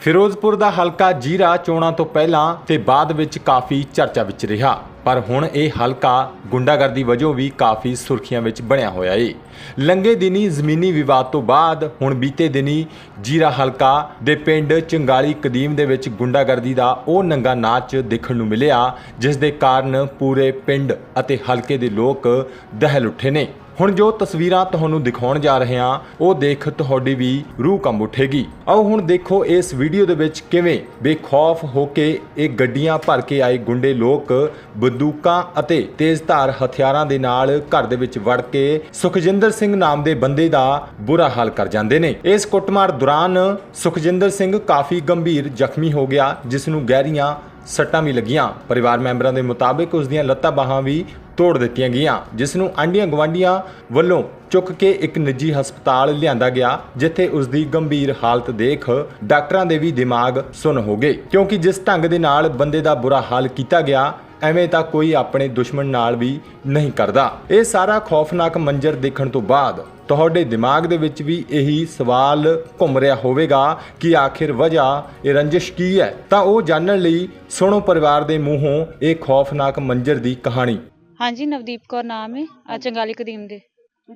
ਫਿਰੋਜ਼ਪੁਰ ਦਾ ਹਲਕਾ ਜੀਰਾ ਚੋਣਾਂ ਤੋਂ ਪਹਿਲਾਂ ਤੇ ਬਾਅਦ ਵਿੱਚ ਕਾਫੀ ਚਰਚਾ ਵਿੱਚ ਰਿਹਾ। ਪਰ ਹੁਣ ਇਹ ਹਲਕਾ ਗੁੰਡਾਗਰਦੀ ਵਜੋਂ ਵੀ ਕਾਫੀ ਸੁਰਖੀਆਂ ਵਿੱਚ ਬਣਿਆ ਹੋਇਆ ਏ। ਲੰਗੇ ਦਿਨੀ ਜ਼ਮੀਨੀ ਵਿਵਾਦ ਤੋਂ ਬਾਅਦ ਹੁਣ ਬੀਤੇ ਦਿਨੀ ਜੀਰਾ ਹਲਕਾ ਦੇ ਪਿੰਡ ਚੰਗਾਲੀ ਕਦੀਮ ਦੇ ਵਿੱਚ ਗੁੰਡਾਗਰਦੀ ਦਾ ਉਹ ਨੰਗਾ ਨਾਚ ਦੇਖਣ ਨੂੰ ਮਿਲਿਆ, ਜਿਸ ਦੇ ਕਾਰਨ ਪੂਰੇ ਪਿੰਡ ਅਤੇ ਹਲਕੇ ਦੇ ਲੋਕ ਦਹਿਲ ਉੱਠੇ ਨੇ। ਹੁਣ ਜੋ ਤਸਵੀਰਾਂ ਤੁਹਾਨੂੰ ਦਿਖਾਉਣ ਜਾ ਰਹੇ ਹਾਂ, ਉਹ ਦੇਖ ਤੁਹਾਡੀ ਵੀ ਰੂਹ ਕੰਬ ਉੱਠੇਗੀ। ਆਓ ਹੁਣ ਦੇਖੋ ਇਸ ਵੀਡੀਓ ਦੇ ਵਿੱਚ ਕਿਵੇਂ ਬੇਖੌਫ ਹੋ ਕੇ ਇਹ ਗੱਡੀਆਂ ਭਰ ਕੇ ਆਏ ਗੁੰਡੇ ਲੋਕ ਬੰਦੂਕਾਂ ਅਤੇ ਤੇਜ਼ਧਾਰ ਹਥਿਆਰਾਂ ਦੇ ਨਾਲ ਘਰ ਦੇ ਵਿੱਚ ਵੜ ਕੇ ਸੁਖਜਿੰਦਰ ਸਿੰਘ ਨਾਮ ਦੇ ਬੰਦੇ ਦਾ ਬੁਰਾ ਹਾਲ ਕਰ ਜਾਂਦੇ ਨੇ। ਇਸ ਕੁੱਟਮਾਰ ਦੌਰਾਨ ਸੁਖਜਿੰਦਰ ਸਿੰਘ ਕਾਫੀ ਗੰਭੀਰ ਜ਼ਖਮੀ ਹੋ ਗਿਆ, ਜਿਸ ਨੂੰ ਗਹਿਰੀਆਂ ਸੱਟਾਂ ਵੀ ਲੱਗੀਆਂ। ਪਰਿਵਾਰ ਮੈਂਬਰਾਂ ਦੇ ਮੁਤਾਬਕ ਉਸ ਦੀਆਂ ਲੱਤਾਂ ਬਾਹਾਂ ਵੀ ਤੋੜ ਦਿੱਤੀਆਂ ਗਈਆਂ, ਜਿਸ ਨੂੰ ਆਂਡੀਆਂ ਗਵਾਂਡੀਆਂ ਵੱਲੋਂ ਚੁੱਕ ਕੇ ਇੱਕ ਨਿੱਜੀ ਹਸਪਤਾਲ ਲਿਆਂਦਾ ਗਿਆ, ਜਿੱਥੇ ਉਸ ਦੀ ਗੰਭੀਰ ਹਾਲਤ ਦੇਖ ਡਾਕਟਰਾਂ ਦੇ ਵੀ ਦਿਮਾਗ ਸੁੰਨ ਹੋ ਗਏ। ਕਿਉਂਕਿ ਜਿਸ ਢੰਗ ਦੇ ਨਾਲ ਬੰਦੇ ਦਾ ਬੁਰਾ ਹਾਲ ਕੀਤਾ ਗਿਆ ਐਵੇਂ ਤਾਂ ਕੋਈ ਆਪਣੇ ਦੁਸ਼ਮਣ ਨਾਲ ਵੀ ਨਹੀਂ ਕਰਦਾ। ਇਹ ਸਾਰਾ ਖੌਫਨਾਕ ਮੰਜ਼ਰ ਦੇਖਣ ਤੋਂ ਬਾਅਦ ਤੁਹਾਡੇ ਦਿਮਾਗ ਦੇ ਵਿੱਚ ਵੀ ਇਹੀ ਸਵਾਲ ਘੁੰਮ ਰਿਹਾ ਹੋਵੇਗਾ ਕਿ ਆਖਿਰ ਵਜ੍ਹਾ, ਇਹ ਰੰਜਿਸ਼ ਕੀ ਹੈ? ਤਾਂ ਉਹ ਜਾਣਨ ਲਈ ਸੁਣੋ ਪਰਿਵਾਰ ਦੇ ਮੂੰਹੋਂ ਇਹ ਖੌਫਨਾਕ ਮੰਜ਼ਰ ਦੀ ਕਹਾਣੀ। ਹਾਂਜੀ, ਨਵਦੀਪ ਕੌਰ ਨਾਮ ਹੈ ਆ ਚੰਗਾਲੀ ਕਦੀਮ ਦੇ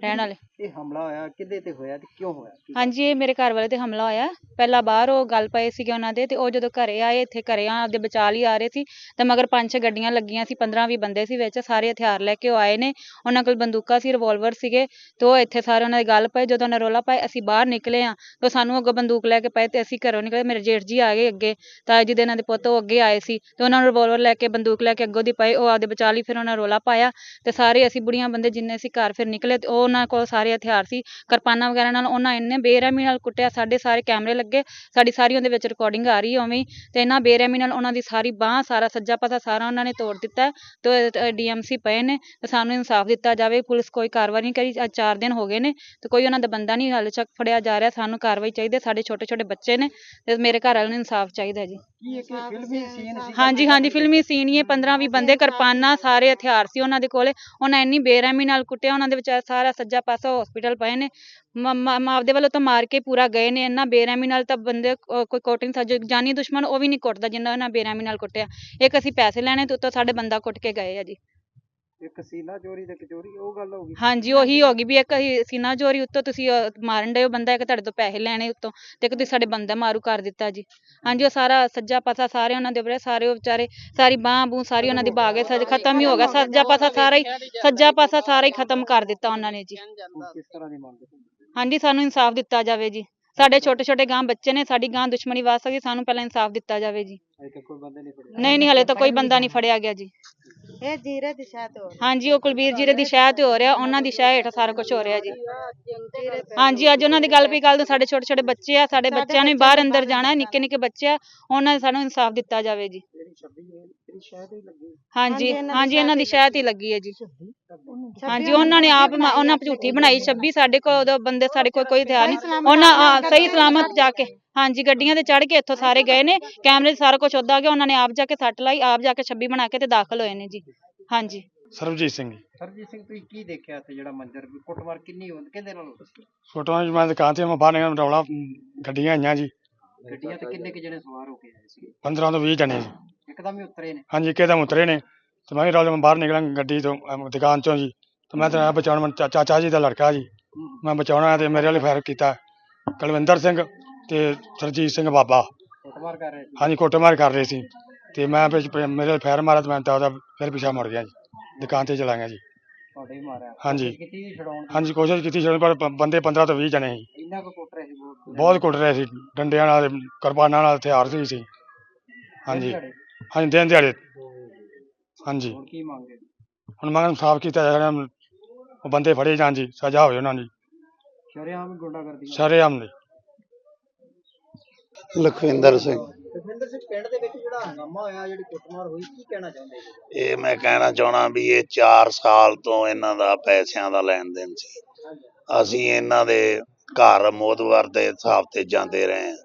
ਰਹਿਣ ਵਾਲੇ। ਇਹ ਹਮਲਾ ਹੋਇਆ ਕਿੱਦੇ ਤੇ ਹੋਇਆ ਤੇ ਕਿਉਂ ਹੋਇਆ? ਕੀ- ਹਾਂਜੀ, ਇਹ ਮੇਰੇ ਘਰ ਵਾਲੇ ਤੇ ਹਮਲਾ ਹੋਇਆ। ਪਹਿਲਾਂ ਬਾਹਰ ਉਹ ਗੱਲ ਪਏ ਸੀਗੇ ਉਹਨਾਂ ਦੇ ਤੇ ਉਹ ਜਦੋਂ ਘਰੇ ਆਏ, ਇੱਥੇ ਘਰੇ ਆ ਆਪਦੇ ਬਚਾ ਲਈ ਆ ਰਹੇ ਸੀ। ਤੇ ਮਗਰ ਪੰਜ ਛੇ ਗੱਡੀਆਂ ਲੱਗੀਆਂ ਸੀ 15 20 ਬੰਦੇ ਸੀ ਵਿੱਚ, ਸਾਰੇ ਹਥਿਆਰ ਲੈ ਕੇ ਉਹ ਆਏ ਨੇ। ਉਹਨਾਂ ਕੋਲ ਬੰਦੂਕਾਂ ਸੀ ਰਿਵਾਲਵਰ ਸੀਗੇ ਤੇ ਉਹ ਇੱਥੇ ਸਾਰੇ ਉਹਨਾਂ ਦੇ ਗੱਲ ਪਏ, ਜਦੋਂ ਉਹਨਾਂ ਰੋਲਾ ਪਾਏ ਅਸੀਂ ਬਾਹਰ ਨਿਕਲੇ ਆ ਤੇ ਸਾਨੂੰ ਅੱਗੋਂ ਬੰਦੂਕ ਲੈ ਕੇ ਪਏ ਤੇ ਅਸੀਂ ਘਰੋਂ ਨਿਕਲੇ, ਮੇਰੇ ਜੇਠ ਜੀ ਆ ਗਏ ਅੱਗੇ। ਤਾਂ ਜਿਹਦੇ ਇਹਨਾਂ ਦੇ ਪੁੱਤ ਉਹ ਅੱਗੇ ਆਏ ਸੀ ਤੇ ਉਹਨਾਂ ਨੂੰ ਰਿਵਾਲਵਰ ਲੈ ਕੇ, ਬੰਦੂਕ ਲੈ ਕੇ ਅੱਗੋਂ ਦੀ ਪਏ, ਉਹ ਆਪਦੇ ਬਚਾ ਲਈ ਫਿਰ ਉਹਨਾਂ ਰੋਲਾ ਪਾਇਆ ਤੇ ਸਾਰੇ ਅਸੀਂ ਬੁੜੀਆਂ ਬੰਦੇ ਜਿੰਨੇ ਸੀ ਘਰ ਫਿਰ ਨਿਕਲੇ ਤੇ ਉਹ ਉਹਨਾਂ ਕੋਲ ਸਾਰੇ ਹਥਿਆਰ ਸੀ ਕਿਰਪਾਨਾਂ ਵਗੈਰਾ ਨਾਲ ਉਹਨਾਂ ਇੰਨੇ ਬੇਰਹਿਮੀ ਨਾਲ ਕੁੱਟਿਆ ਸਾਡੇ ਸਾਰੇ ਕੈਮਰੇ ਲੱਗੇ ਸਾਡੀ ਸਾਰੀ ਉਹਦੇ ਵਿੱਚ ਰਿਕਾਰਡਿੰਗ ਆ ਰਹੀ ਹੈ ਉਵੇਂ ਤੇ ਇੰਨਾ ਬੇਰਹਿਮੀ ਨਾਲ ਉਹਨਾਂ ਦੀ ਸਾਰੀ ਬਾਹ ਸਾਰਾ ਸੱਜਾ ਪਾਸਾ ਸਾਰਾ ਉਹਨਾਂ ਨੇ ਤੋੜ ਦਿੱਤਾ ਤੇ ਡੀਐਮਸੀ ਪਏ ਨੇ ਤੇ ਸਾਨੂੰ ਇਨਸਾਫ ਦਿੱਤਾ ਜਾਵੇ ਪੁਲਿਸ ਕੋਈ ਕਾਰਵਾਈ ਨਹੀਂ ਕਰੀ ਅੱਜ 4 ਦਿਨ ਹੋ ਗਏ ਨੇ ਤੇ ਕੋਈ ਉਹਨਾਂ ਦਾ ਬੰਦਾ ਨਹੀਂ ਹਾਲੇ ਤੱਕ ਫੜਿਆ ਜਾ ਰਿਹਾ ਸਾਨੂੰ ਕਾਰਵਾਈ ਚਾਹੀਦੀ ਹੈ ਸਾਡੇ ਛੋਟੇ ਛੋਟੇ ਬੱਚੇ ਨੇ ਤੇ ਮੇਰੇ ਘਰ ਵਾਲਿਆਂ ਨੂੰ ਇਨਸਾਫ ਚਾਹੀਦਾ ਜੀ। ਹਾਂਜੀ ਹਾਂਜੀ ਫਿਲਮੀ ਸੀਨ ਹੀ 15 20 ਬੰਦੇ ਕਿਰਪਾਨਾਂ ਸਾਰੇ ਹਥਿਆਰ ਸੀ ਉਹਨਾਂ ਦੇ ਕੋਲੇ ਉਹਨਾਂ ਇੰਨੀ ਬੇਰਹਿਮੀ ਨਾਲ ਕੁੱਟਿਆ ਉਹਨਾਂ ਦੇ ਵਿਚਾਰ ਸਾਰਾ ਸੱਜਾ ਪਾਸਾ ਹਸਪੀਟਲ ਪਏ ਨੇ। ਮ- ਮਾਂ ਆਪਦੇ ਵੱਲੋਂ ਤਾਂ ਮਾਰ ਕੇ ਪੂਰਾ ਗਏ ਨੇ। ਇੰਨਾ ਬੇਰਹਿਮੀ ਨਾਲ ਤਾਂ ਬੰਦੇ ਕੋਈ ਕੁੱਟ ਨਹੀਂ ਸਕਦਾ ਜਾਨੀ ਦੁਸ਼ਮਣ ਉਹ ਵੀ ਨਹੀਂ ਕੁੱਟਦਾ ਜਿੰਨਾ ਉਹਨਾਂ ਬੇਰਹਿਮੀ ਨਾਲ ਕੁੱਟਿਆ। ਇੱਕ ਅਸੀਂ ਪੈਸੇ ਲੈਣੇ ਤੇ ਉੱਤੋਂ ਸਾਡੇ ਬੰਦਾ ਕੁੱਟ ਕੇ ਗਏ ਆ ਜੀ। ਇੱਕ ਸੀਨਾ ਚੋਰੀ ਤੇ ਕਚੋਰੀ ਉਹ ਗੱਲ ਹੋ ਗਈ। ਹਾਂਜੀ ਉਹੀ ਹੋ ਗਈ ਵੀ ਇੱਕ ਅਸੀਂ ਸੀਨਾ ਚੋਰੀ ਉੱਤੋਂ ਤੁਸੀਂ ਅਹ, ਮਾਰਨ ਡਏ ਹੋ ਬੰਦਾ ਇੱਕ ਤੁਹਾਡੇ ਤੋਂ ਪੈਸੇ ਲੈਣੇ ਉੱਤੋਂ ਤੇ ਇੱਕ ਤੁਸੀਂ ਸਾਡੇ ਬੰਦਾ ਮਾਰੂ ਕਰ ਦਿੱਤਾ ਜੀ। ਹਾਂਜੀ ਉਹ ਸਾਰਾ ਸੱਜਾ ਪਾਸਾ ਸਾਰੇ ਉਹਨਾਂ ਦੇ ਉੱਪਰ ਸਾਰੇ ਉਹ ਵਿਚਾਰੇ ਸਾਰੀ ਬਾਂਹ ਬੂਹ ਸਾਰੀ ਉਹਨਾਂ ਦੀ ਬਾਗੇ ਸੱਜ ਖਤਮ ਹੀ ਹੋ ਗਿਆ। ਸੱਜਾ ਪਾਸਾ ਸਾਰਾ ਹੀ ਸੱਜਾ ਪਾਸਾ ਸਾਰਾ ਹੀ ਖਤਮ ਕਰ ਦਿੱਤਾ ਉਹਨਾਂ ਨੇ ਜੀ। ਹੁਣ ਕਿਸ ਤਰ੍ਹਾਂ ਦੀ ਮੰਗ ਹੈ? ਹਾਂਜੀ ਸਾਨੂੰ ਇਨਸਾਫ ਦਿੱਤਾ ਜਾਵੇ ਜੀ। ਸਾਡੇ ਛੋਟੇ ਛੋਟੇ ਗਾਂ ਬੱਚੇ ਨੇ ਸਾਡੀ ਗਾਂ ਦੁਸ਼ਮਣੀ ਵਾਸ ਸਕਦੀ ਸਾਨੂੰ ਪਹਿਲਾਂ ਇਨਸਾਫ ਦਿੱਤਾ ਜਾਵੇ ਜੀ। ਅਜੇ ਤੱਕ ਕੋਈ ਬੰਦੇ ਨਹੀਂ ਨਹੀਂ ਨਹੀਂ ਹਲੇ ਤਾਂ ਕੋਈ ਬੰਦਾ ਨਹੀਂ ਫੜਿਆ ਗਿਆ ਜੀ। ਇਹ ਜੀਰੇ ਦੀ ਸ਼ਾਇਦ ਹੋ ਹਾਂਜੀ ਉਹ ਕੁਲਬੀਰ ਜੀ ਦੀ ਸ਼ਹਿ ਤੇ ਹੋ ਰਿਹਾ ਉਹਨਾਂ ਦੀ ਸ਼ਹਿ ਹੇਠ ਸਾਰਾ ਕੁਝ ਹੋ ਰਿਹਾ ਜੀ। ਹਾਂਜੀ ਅੱਜ ਉਹਨਾਂ ਦੀ ਗੱਲ ਵੀ ਕੱਲ ਤੋਂ ਸਾਡੇ ਛੋਟੇ ਛੋਟੇ ਬੱਚੇ ਆ ਸਾਡੇ ਬੱਚਿਆਂ ਨੇ ਬਾਹਰ ਅੰਦਰ ਜਾਣਾ ਨਿੱਕੇ ਨਿੱਕੇ ਬੱਚੇ ਆ ਉਹਨਾਂ ਨੂੰ ਸਾਨੂੰ ਇਨਸਾਫ ਦਿੱਤਾ ਜਾਵੇ ਜੀ। ਜਿਹੜੀ 26 ਹੈ ਤੇਰੀ ਸ਼ਾਇਦ ਹੀ ਲੱਗੀ ਹਾਂਜੀ ਹਾਂਜੀ ਇਹਨਾਂ ਦੀ ਸ਼ਹਿ ਤੇ ਲੱਗੀ ਹੈ ਜੀ। ਹਾਂਜੀ ਉਹਨਾਂ ਨੇ ਆਪ ਮ- ਉਹਨਾਂ ਝੂਠੀ ਬਣਾਈ 26 ਸਾਡੇ ਕੋਲ ਉਦੋਂ ਬੰਦੇ ਸਾਡੇ ਕੋਲ ਕੋਈ ਹਥਿਆਰ ਨਹੀਂ। ਉਹਨਾਂ ਆ, ਸਹੀ ਸਲਾਮਤ ਜਾ ਕੇ ਹਾਂਜੀ ਗੱਡੀਆਂ ਤੇ ਚੜ ਕੇ ਇੱਥੋਂ ਸਾਰੇ ਗਏ ਨੇ। ਕੈਮਰੇ 'ਚ ਸਾਰਾ ਕੁਝ ਉੱਦਾਂ ਆ ਗਿਆ ਉਹਨਾਂ ਨੇ ਆਪ ਜਾ ਕੇ ਸੱਟ ਲਾਈ ਆਪ ਜਾ ਕੇ 26 ਬਣਾ ਕੇ ਤੇ ਦਾਖਲ ਹੋਏ ਨੇ ਜੀ। ਹਾਂਜੀ। ਸਰਬਜੀਤ ਸਿੰਘ ਜੀ। ਸਰਜੀਤ ਸਿੰਘ ਤੁਸੀਂ ਕੀ ਦੇਖਿਆ ਤੇ ਜਿਹੜਾ ਮੰਜ਼ਰ ਵੀ ਕੁੱਟਮਾਰ ਕਿੰਨੀ ਹੁੰਦੀ ਕਿਹਦੇ ਨਾਲ ਹੁੰਦੀ ਫੋਟੋਆਂ 'ਚ ਮੈਂ ਦੁਕਾਨ ਤੇ ਮੈਂ ਬਾਹਰ ਨਿਕਲ ਰੌਲਾ ਗੱਡੀਆਂ ਆਈਆਂ ਜੀ। ਗੱਡੀਆਂ ਤੇ ਕਿੰਨੇ ਕੁ ਜਣੇ ਸਵਾਰ ਹੋ ਕੇ ਆਏ ਸੀ? 15 ਤੋਂ 20 ਜਣੇ ਜੀ। ਇੱਕਦਮ ਹੀ ਉਤਰੇ ਨੇ। ਹਾਂਜੀ ਇੱਕਦਮ ਉਤਰੇ ਨੇ। ਤੇ ਮੈਂ ਵੀ ਬਾਹਰ ਨਿਕਲਾਂ ਗੱਡੀ ਤੋਂ ਅਮ, ਦੁਕਾਨ ਚੋਂ ਜੀ। ਤੇ ਮੈਂ ਤਾਂ ਬਚਾਉਣ ਮੈਂ ਚਾ- ਚਾਚਾ ਜੀ ਦਾ ਲੜਕਾ ਜੀ। ਮੈਂ ਬਚਾਉਣਾ ਤੇ ਮੇਰੇ ਵਾਲੇ ਫਾਇਰ ਕੀਤਾ। ਕੁਲਵਿੰਦਰ ਸਿੰਘ ਤੇ ਸਰਜੀਤ ਸਿੰਘ ਬਾਬਾ। ਕੁੱਟਮਾਰ ਕਰ ਰਹੇ ਸੀ। ਹਾਂਜੀ ਕੁੱਟਮਾਰ ਕਰ ਰਹੇ ਸੀ। ਤੇ ਮੈਂ ਵਿੱਚ ਪ- ਮੇਰੇ ਵਾਲੇ ਫਾਇਰ ਮਾਰਿਆ ਤੇ ਮੈਂ ਤਾਂ ਉਹਦਾ ਫਿਰ ਪਿੱਛਾ ਮੁੜ ਗਿਆ ਜੀ। ਦੁਕਾਨ ਤੇ ਚਲਾ ਗਿਆ ਜੀ। ਤੁਹਾਡੇ ਵੀ ਮਾਰਿਆ। ਹਾਂਜੀ। ਕੋਸ਼ਿਸ਼ ਕੀਤੀ ਸੀ ਛਡਾਉਣ ਦੀ? ਹਾਂਜੀ ਕੋਸ਼ਿਸ਼ ਕੀਤੀ ਸੀ ਪਰ ਬੰਦੇ 15 ਤੋਂ 20 ਜਣੇ ਸੀ। ਇੰਨਾ ਕੁ ਕੁੱਟ ਰਹੇ ਸੀ ਬਹੁਤ। ਬਹੁਤ ਕੁੱਟ ਰਹੇ ਸੀ। ਡੰਡਿਆਂ ਨਾਲ ਕਿਰਪਾਨਾਂ ਨਾਲ ਹਥਿਆਰ ਸੀ ਸੀ ਹਾਂਜੀ। ਹਾਂਜੀ ਦਿਨ ਦਿਹਾੜੇ। ਹਾਂਜੀ। ਹੁਣ ਕੀ ਮੰਗੇ ਹੁਣ ਇਨਸਾਫ ਕੀਤਾ ਜਾਵੇ ਉਹ ਬੰਦੇ ਫੜੇ ਜਾਣ ਜੀ ਸਜ਼ਾ ਹੋਵੇ ਉਹਨਾਂ ਦੀ। ਸ਼ਰੇਆਮ ਗੁੰਡਾ ਕਰਦੀ ਸ਼ਰੇਆਮ ਲਖਵਿੰਦਰ ਸਿੰਘ। ਲਖਵਿੰਦਰ ਸਿੰਘ ਪਿੰਡ ਦੇ ਵਿੱਚ ਜਿਹੜਾ ਹੰਗਾਮਾ ਹੋਇਆ ਜਿਹੜੀ ਕੁੱਟਮਾਰ ਹੋਈ ਕੀ ਕਹਿਣਾ ਚਾਹੁੰਦੇ ਜੀ? ਇਹ ਮੈਂ ਕਹਿਣਾ ਚਾਹਣਾ ਵੀ ਇਹ 4 ਸਾਲ ਤੋਂ ਇਹਨਾਂ ਦਾ ਪੈਸਿਆਂ ਦਾ ਲੈਣ ਦੇਣ ਸੀ ਅਸੀਂ ਇਹਨਾਂ ਦੇ ਘਰ ਮੋਦਵਰ ਦੇ ਹਿਸਾਬ ਤੇ ਜਾਂਦੇ ਰਹੇ ਹਾਂ।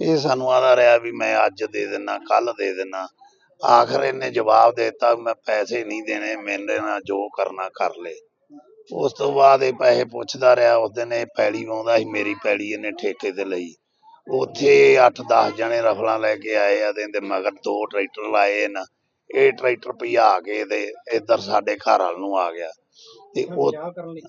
ਇਹ ਸਾਨੂੰ ਆਦਾ ਰਿਹਾ ਵੀ ਮੈਂ ਅੱਜ ਦੇ ਦਿਨਾ ਕੱਲ ਦੇ ਦਿਨਾ। ਆਖਰ ਇਹਨੇ ਜਵਾਬ ਦਿੱਤਾ ਮੈਂ ਪੈਸੇ ਨਹੀਂ ਦੇਣੇ ਮੇਰੇ ਨਾਲ ਜੋ ਕਰਨਾ ਕਰ ਲੈ ਉਸ ਤੋਂ ਬਾਅਦ ਇਹ ਪੈਸੇ ਪੁੱਛਦਾ ਰਿਹਾ ਉਸ ਦਿਨ ਇਹ ਪੈਲੀ ਵਾਉਂਦਾ ਸੀ ਮੇਰੀ ਪੈਲੀ ਇਹਨੇ ਠੇਕੇ ਤੇ ਲਈ। ਉੱਥੇ 8-10 ਜਣੇ ਰਫਲਾਂ ਲੈ ਕੇ ਆਏ ਆ ਤੇ ਇਹਦੇ ਮਗਰ ਦੋ ਟਰੈਕਟਰ ਲਾਏ ਨਾ ਇਹ ਟਰੈਕਟਰ ਭਜਾ ਕੇ ਤੇ ਇੱਧਰ ਸਾਡੇ ਘਰ ਵੱਲ ਨੂੰ ਆ ਗਿਆ। ਤੇ ਉਹ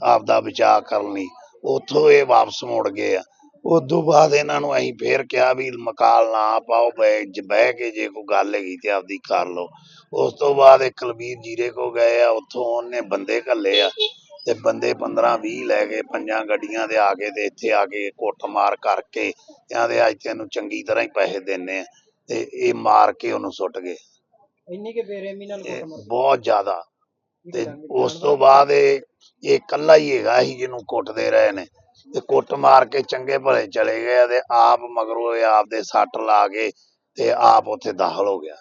ਆਪਦਾ ਬਚਾਅ ਕਰਨ ਲਈ। ਉੱਥੋਂ ਇਹ ਵਾਪਸ ਮੁੜ ਗਏ ਆ। ਉਦੋਂ ਬਾਅਦ ਇਹਨਾਂ ਨੂੰ ਅਸੀਂ ਫੇਰ ਕਿਹਾ ਵੀ ਮਕਾਲ ਨਾ ਪਾਓ ਬਹਿ ਜ- ਬਹਿ ਕੇ ਜੇ ਕੋਈ ਗੱਲ ਹੈਗੀ ਤੇ ਆਪਦੀ ਕਰ ਲਓ। ਉਸ ਤੋਂ ਬਾਅਦ ਇੱਕ ਕੁਲਬੀਰ ਜੀਰੇ ਕੋ ਗਏ ਆ ਉੱਥੋਂ ਉਹਨੇ ਬੰਦੇ ਘੱਲੇ ਆ ਤੇ ਬੰਦੇ 15 20 ਲੈ ਕੇ ਪੰਜਾਂ ਗੱਡੀਆਂ ਦੇ ਆ ਕੇ ਤੇ ਇੱਥੇ ਆ ਕੇ ਕੁੱਟਮਾਰ ਕਰਕੇ ਤੇ ਦੇ ਅੱਜ ਤੈਨੂੰ ਚੰਗੀ ਤਰ੍ਹਾਂ ਹੀ ਪੈਸੇ ਦੇਣੇ ਆ ਤੇ ਇਹ ਮਾਰ ਕੇ ਉਹਨੂੰ ਸੁੱਟ ਗਏ। ਇੰਨੀ ਕਿ ਬੇਰਹਿਮੀ ਨਾਲ ਇਹ ਕੁੱਟਮਾਰ ਬਹੁਤ ਜ਼ਿਆਦਾ। ਤੇ? ਉਸ ਤੋਂ ਬਾਅਦ ਇਹ ਇਹ ਇਕੱਲਾ ਹੀ ਹੈਗਾ ਸੀ ਜਿਹਨੂੰ ਕੁੱਟਦੇ ਰਹੇ ਨੇ। ਤੇ ਕੁੱਟ ਮਾਰ ਕੇ ਚੰਗੇ ਭਲੇ ਚਲੇ ਗਏ ਤੇ ਆਪ ਮਗਰੋਂ ਇਹ ਆਪ ਦੇ ਸੱਟ ਲਾ ਕੇ ਤੇ ਆਪ ਉੱਥੇ ਦਾਖਲ ਹੋ ਗਿਆ।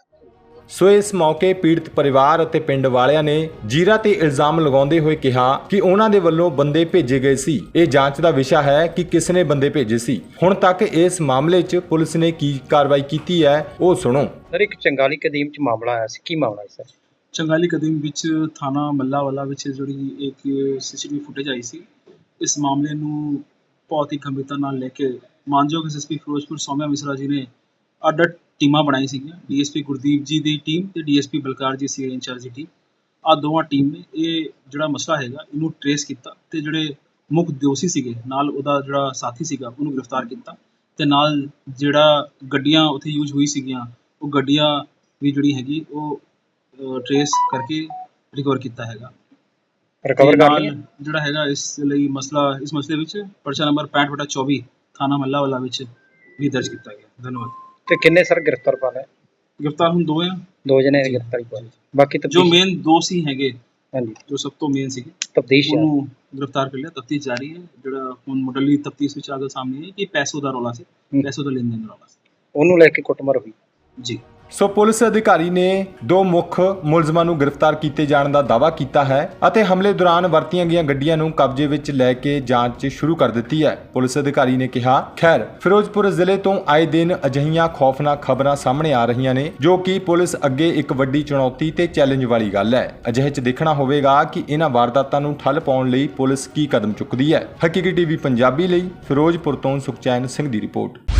ਸੋ ਇਸ ਮੌਕੇ ਪੀੜਤ ਪਰਿਵਾਰ ਅਤੇ ਪਿੰਡ ਵਾਲਿਆਂ ਨੇ ਜੀਰਾ ਤੇ ਇਲਜ਼ਾਮ ਲਗਾਉਂਦੇ ਹੋਏ ਕਿਹਾ ਕਿ ਉਹਨਾਂ ਦੇ ਵੱਲੋਂ ਬੰਦੇ ਭੇਜੇ ਗਏ ਸੀ। ਇਹ ਜਾਂਚ ਦਾ ਵਿਸ਼ਾ ਹੈ ਕਿ ਕਿਸ ਨੇ ਬੰਦੇ ਭੇਜੇ ਸੀ। ਹੁਣ ਤੱਕ ਇਸ ਮਾਮਲੇ 'ਚ ਪੁਲਿਸ ਨੇ ਕੀ ਕਾਰਵਾਈ ਕੀਤੀ ਹੈ ਉਹ ਸੁਣੋ। ਸਰ ਇੱਕ ਚੰਗਾਲੀ ਕਦੀਮ ਚ ਮਾਮਲਾ ਆਇਆ ਸੀ। ਕੀ ਮਾਮਲਾ ਹੈ ਸਰ? ਚੰਗਾਲੀ ਕਦੀਮ ਵਿੱਚ ਥਾਣਾ ਮੱਲਾਵਾਲਾ ਵਿੱਚ ਜਿਹੜੀ ਇੱਕ ਸੀਸੀਟੀਵੀ ਫੁਟੇਜ ਆਈ ਸੀ। ਇਸ ਮਾਮਲੇ ਨੂੰ ਬਹੁਤ ਹੀ ਗੰਭੀਰਤਾ ਨਾਲ ਲੈ ਕੇ ਮਾਨਯੋਗ ਐਸਐਸਪੀ ਫਿਰੋਜ਼ਪੁਰ ਸੌਮਿਆ ਮਿਸਰਾ ਜੀ ਨੇ ਅੱਡ ਅੱਡ ਟੀਮਾਂ ਬਣਾਈ ਸੀਗੀਆਂ। ਡੀਐਸਪੀ ਗੁਰਦੀਪ ਜੀ ਦੀ ਟੀਮ ਤੇ ਡੀਐਸਪੀ ਬਲਕਾਰ ਜੀ ਸੀ ਇੰਚਾਰਜ ਦੀ ਟੀਮ। ਆ ਦੋਵਾਂ ਟੀਮ ਨੇ ਇਹ ਜਿਹੜਾ ਮਸਲਾ ਹੈਗਾ, ਇਹਨੂੰ ਟਰੇਸ ਕੀਤਾ ਤੇ ਜਿਹੜੇ ਮੁੱਖ ਦੋਸ਼ੀ ਸੀਗੇ, ਨਾਲ ਉਹਦਾ ਜਿਹੜਾ ਸਾਥੀ ਸੀਗਾ, ਉਹਨੂੰ ਗ੍ਰਿਫਤਾਰ ਕੀਤਾ ਤੇ ਨਾਲ ਜਿਹੜਾ ਗੱਡੀਆਂ ਉੱਥੇ ਯੂਜ਼ ਹੋਈ ਸੀਗੀਆਂ, ਉਹ ਗੱਡੀਆਂ ਵੀ ਜਿਹੜੀ ਹੈਗੀ ਉਹ ਟਰੇਸ ਕਰਕੇ ਰਿਕਵਰ ਕੀਤਾ ਹੈਗਾ। ਰਿਕਵਰ ਕਰ ਨਾਲ ਲਿਆ ਜਿਹੜਾ ਹੈਗਾ ਇਸ ਲਈ ਮਸਲਾ ਇਸ ਮਸਲੇ ਵਿੱਚ ਪਰਚਾ ਨੰਬਰ 65/24 ਥਾਣਾ ਮੱਲਾਵਾਲਾ ਵਿੱਚ ਵੀ ਦਰਜ ਕੀਤਾ ਗਿਆ। ਧੰਨਵਾਦ। ਤੇ ਕਿੰਨੇ ਸਰ ਗ੍ਰਿਫਤਾਰ ਪਾ ਲਏ ਗ੍ਰਿਫਤਾਰ ਹੁਣ ਦੋ ਆ। ਦੋ ਜਣੇ ਗ੍ਰਿਫਤਾਰੀ ਪਾ ਲਈ ਬਾਕੀ ਜੋ ਤਬਦੀਸ਼ ਮੇਨ ਦੋ ਸੀ ਹੈਗੇ ਹਾਂਜੀ। ਜੋ ਸਭ ਤੋਂ ਮੇਨ ਸੀਗੇ ਤਬਦੀਸ਼ ਉਹਨੂੰ ਗ੍ਰਿਫਤਾਰ ਕਰ ਲਿਆ। ਤਫਤੀਸ਼ ਜਾਰੀ ਹੈ। ਜਿਹੜਾ ਹੁਣ ਮੁੱਢਲੀ ਤਫਤੀਸ਼ ਵਿੱਚ ਆਗਾ ਸਾਹਮਣੇ ਹੈ ਕਿ ਪੈਸੋ ਦਾ ਰੌਲਾ ਸੀ। ਹੂੰ। ਪੈਸੋ ਦਾ ਲੈਣ ਦੇਣ ਦਾ ਰੌਲਾ ਸੀ। ਉਹਨੂੰ ਲੈ ਕੇ ਕੁੱਟਮਾਰ ਹੋਈ। ਜੀ। ਸੋ ਪੁਲਿਸ ਅਧਿਕਾਰੀ ਨੇ ਦੋ ਮੁੱਖ ਮੁਲਜ਼ਮਾਂ ਨੂੰ ਗ੍ਰਿਫਤਾਰ ਕੀਤੇ ਜਾਣ ਦਾ ਦਾਅਵਾ ਕੀਤਾ ਹੈ ਅਤੇ ਹਮਲੇ ਦੌਰਾਨ ਵਰਤੀਆਂ ਗਈਆਂ ਗੱਡੀਆਂ ਨੂੰ ਕਬਜ਼ੇ ਵਿੱਚ ਲੈ ਕੇ ਜਾਂਚ ਸ਼ੁਰੂ ਕਰ ਦਿੱਤੀ ਹੈ। ਪੁਲਿਸ ਅਧਿਕਾਰੀ ਨੇ ਕਿਹਾ, ਖੈਰ, ਫਿਰੋਜ਼ਪੁਰ ਜ਼ਿਲ੍ਹੇ ਤੋਂ ਆਏ ਦਿਨ ਅਜਿਹੀਆਂ ਖੌਫਨਾਕ ਖਬਰਾਂ ਸਾਹਮਣੇ ਆ ਰਹੀਆਂ ਨੇ, ਜੋ ਕਿ ਪੁਲਿਸ ਅੱਗੇ ਇੱਕ ਵੱਡੀ ਚੁਣੌਤੀ ਤੇ ਚੈਲੰਜ ਵਾਲੀ ਗੱਲ ਹੈ। ਅਜਿਹੇ 'ਚ ਦੇਖਣਾ ਹੋਵੇਗਾ ਕਿ ਇਹਨਾਂ ਵਾਰਦਾਤਾਂ ਨੂੰ ਠੱਲ ਪਾਉਣ ਲਈ ਪੁਲਿਸ ਕੀ ਕਦਮ ਚੁੱਕਦੀ ਹੈ। ਹਕੀਕੀ ਟੀਵੀ ਪੰਜਾਬੀ ਲਈ ਫਿਰੋਜ਼ਪੁਰ ਤੋਂ ਸੁਖਚੈਨ ਸਿੰਘ ਦੀ ਰਿਪੋਰਟ।